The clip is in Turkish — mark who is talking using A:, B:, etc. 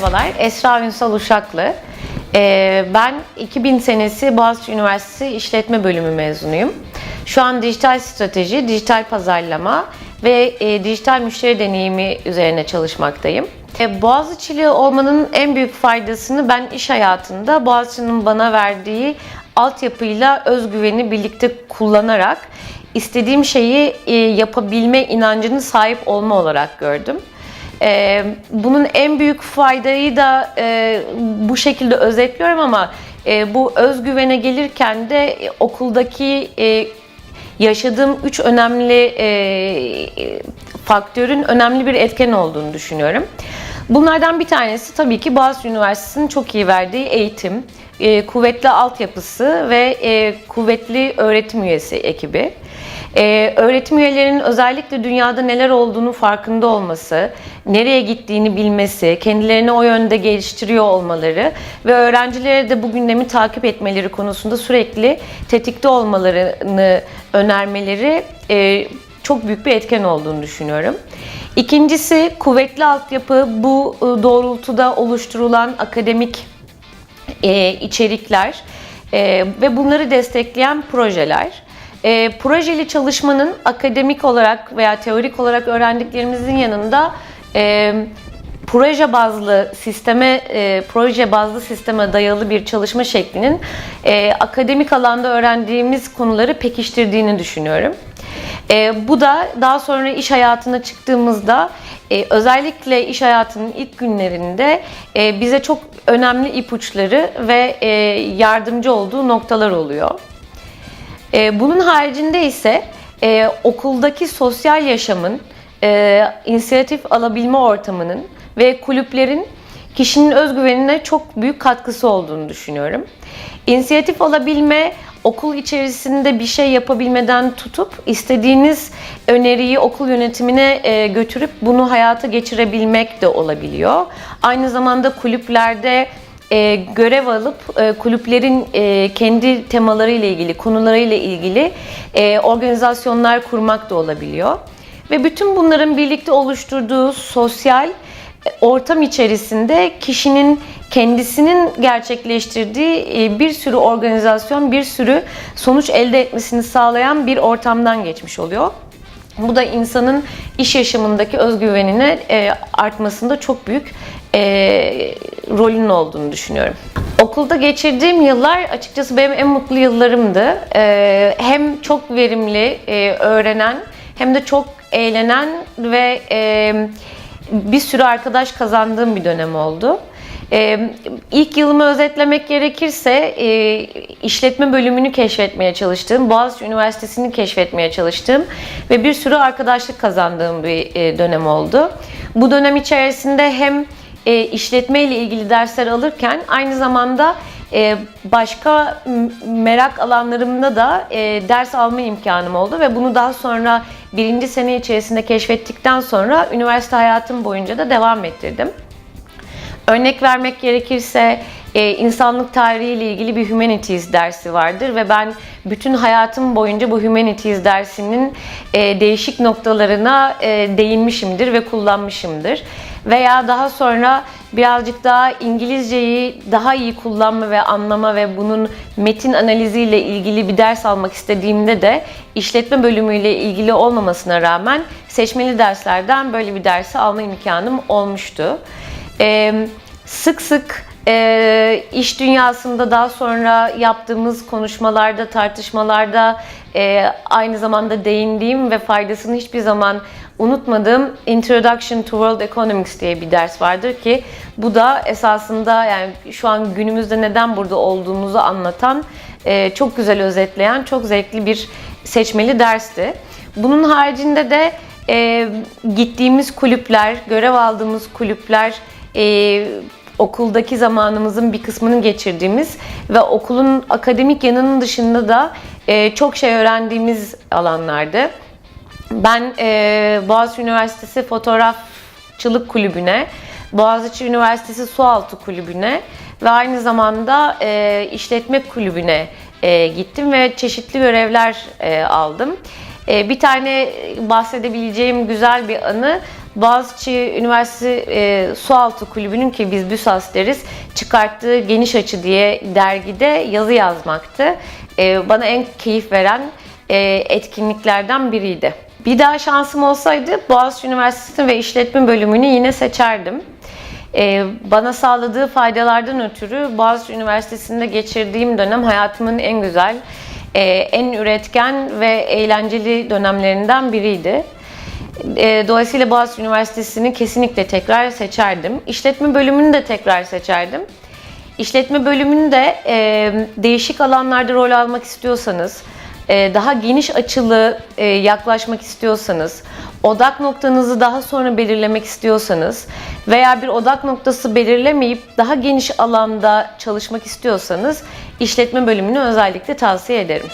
A: Merhabalar, Esra Ünsal Uşaklı. Ee, ben 2000 senesi Boğaziçi Üniversitesi İşletme Bölümü mezunuyum. Şu an dijital strateji, dijital pazarlama ve e, dijital müşteri deneyimi üzerine çalışmaktayım. E, Boğaziçi'li olmanın en büyük faydasını ben iş hayatında Boğaziçi'nin bana verdiği altyapıyla özgüveni birlikte kullanarak istediğim şeyi e, yapabilme inancını sahip olma olarak gördüm. Ee, bunun en büyük faydayı da e, bu şekilde özetliyorum ama e, bu özgüvene gelirken de e, okuldaki e, yaşadığım üç önemli e, e, faktörün önemli bir etken olduğunu düşünüyorum. Bunlardan bir tanesi tabii ki Boğaziçi Üniversitesi'nin çok iyi verdiği eğitim, e, kuvvetli altyapısı ve e, kuvvetli öğretim üyesi ekibi. Ee, öğretim üyelerinin özellikle dünyada neler olduğunu farkında olması, nereye gittiğini bilmesi, kendilerini o yönde geliştiriyor olmaları ve öğrencilere de bu gündemi takip etmeleri konusunda sürekli tetikte olmalarını önermeleri e, çok büyük bir etken olduğunu düşünüyorum. İkincisi kuvvetli altyapı bu e, doğrultuda oluşturulan akademik e, içerikler e, ve bunları destekleyen projeler. E, projeli çalışmanın akademik olarak veya teorik olarak öğrendiklerimizin yanında e, proje bazlı sisteme, e, proje bazlı sisteme dayalı bir çalışma şeklinin e, akademik alanda öğrendiğimiz konuları pekiştirdiğini düşünüyorum. E, bu da daha sonra iş hayatına çıktığımızda e, özellikle iş hayatının ilk günlerinde e, bize çok önemli ipuçları ve e, yardımcı olduğu noktalar oluyor. E, bunun haricinde ise e, okuldaki sosyal yaşamın, e, inisiyatif alabilme ortamının ve kulüplerin kişinin özgüvenine çok büyük katkısı olduğunu düşünüyorum. İnisiyatif alabilme, okul içerisinde bir şey yapabilmeden tutup istediğiniz öneriyi okul yönetimine e, götürüp bunu hayata geçirebilmek de olabiliyor. Aynı zamanda kulüplerde e, görev alıp e, kulüplerin e, kendi temalarıyla ilgili, konularıyla ilgili e, organizasyonlar kurmak da olabiliyor. Ve bütün bunların birlikte oluşturduğu sosyal e, ortam içerisinde kişinin kendisinin gerçekleştirdiği e, bir sürü organizasyon, bir sürü sonuç elde etmesini sağlayan bir ortamdan geçmiş oluyor. Bu da insanın iş yaşamındaki özgüvenine e, artmasında çok büyük rolünün olduğunu düşünüyorum. Okulda geçirdiğim yıllar açıkçası benim en mutlu yıllarımdı. E, hem çok verimli e, öğrenen hem de çok eğlenen ve e, bir sürü arkadaş kazandığım bir dönem oldu. Ee, ilk yılımı özetlemek gerekirse e, işletme bölümünü keşfetmeye çalıştığım, Boğaziçi Üniversitesi'ni keşfetmeye çalıştığım ve bir sürü arkadaşlık kazandığım bir e, dönem oldu. Bu dönem içerisinde hem e, işletme ile ilgili dersler alırken aynı zamanda e, başka merak alanlarımda da e, ders alma imkanım oldu ve bunu daha sonra birinci sene içerisinde keşfettikten sonra üniversite hayatım boyunca da devam ettirdim. Örnek vermek gerekirse e, insanlık tarihi ile ilgili bir humanities dersi vardır ve ben bütün hayatım boyunca bu humanities dersinin e, değişik noktalarına e, değinmişimdir ve kullanmışımdır. Veya daha sonra birazcık daha İngilizceyi daha iyi kullanma ve anlama ve bunun metin analiziyle ilgili bir ders almak istediğimde de işletme bölümüyle ilgili olmamasına rağmen seçmeli derslerden böyle bir dersi alma imkanım olmuştu. Ee, sık sık e, iş dünyasında daha sonra yaptığımız konuşmalarda, tartışmalarda e, aynı zamanda değindiğim ve faydasını hiçbir zaman unutmadığım Introduction to World Economics diye bir ders vardır ki bu da esasında yani şu an günümüzde neden burada olduğumuzu anlatan, e, çok güzel özetleyen, çok zevkli bir seçmeli dersti. Bunun haricinde de e, gittiğimiz kulüpler, görev aldığımız kulüpler, e, okuldaki zamanımızın bir kısmını geçirdiğimiz ve okulun akademik yanının dışında da e, çok şey öğrendiğimiz alanlardı. Ben e, Boğaziçi Üniversitesi Fotoğrafçılık Kulübü'ne, Boğaziçi Üniversitesi Sualtı Kulübü'ne ve aynı zamanda e, işletme kulübüne e, gittim ve çeşitli görevler e, aldım. E, bir tane bahsedebileceğim güzel bir anı Boğaziçi Üniversitesi e, Sualtı Kulübü'nün ki biz BÜSAS deriz çıkarttığı Geniş Açı diye dergide yazı yazmaktı. E, bana en keyif veren e, etkinliklerden biriydi. Bir daha şansım olsaydı Boğaziçi Üniversitesi ve İşletme bölümünü yine seçerdim. Ee, bana sağladığı faydalardan ötürü Boğaziçi Üniversitesi'nde geçirdiğim dönem hayatımın en güzel, e, en üretken ve eğlenceli dönemlerinden biriydi. E, Dolayısıyla Boğaziçi Üniversitesi'ni kesinlikle tekrar seçerdim. İşletme bölümünü de tekrar seçerdim. İşletme bölümünde e, değişik alanlarda rol almak istiyorsanız, e, daha geniş açılı e, yaklaşmak istiyorsanız, odak noktanızı daha sonra belirlemek istiyorsanız veya bir odak noktası belirlemeyip daha geniş alanda çalışmak istiyorsanız işletme bölümünü özellikle tavsiye ederim.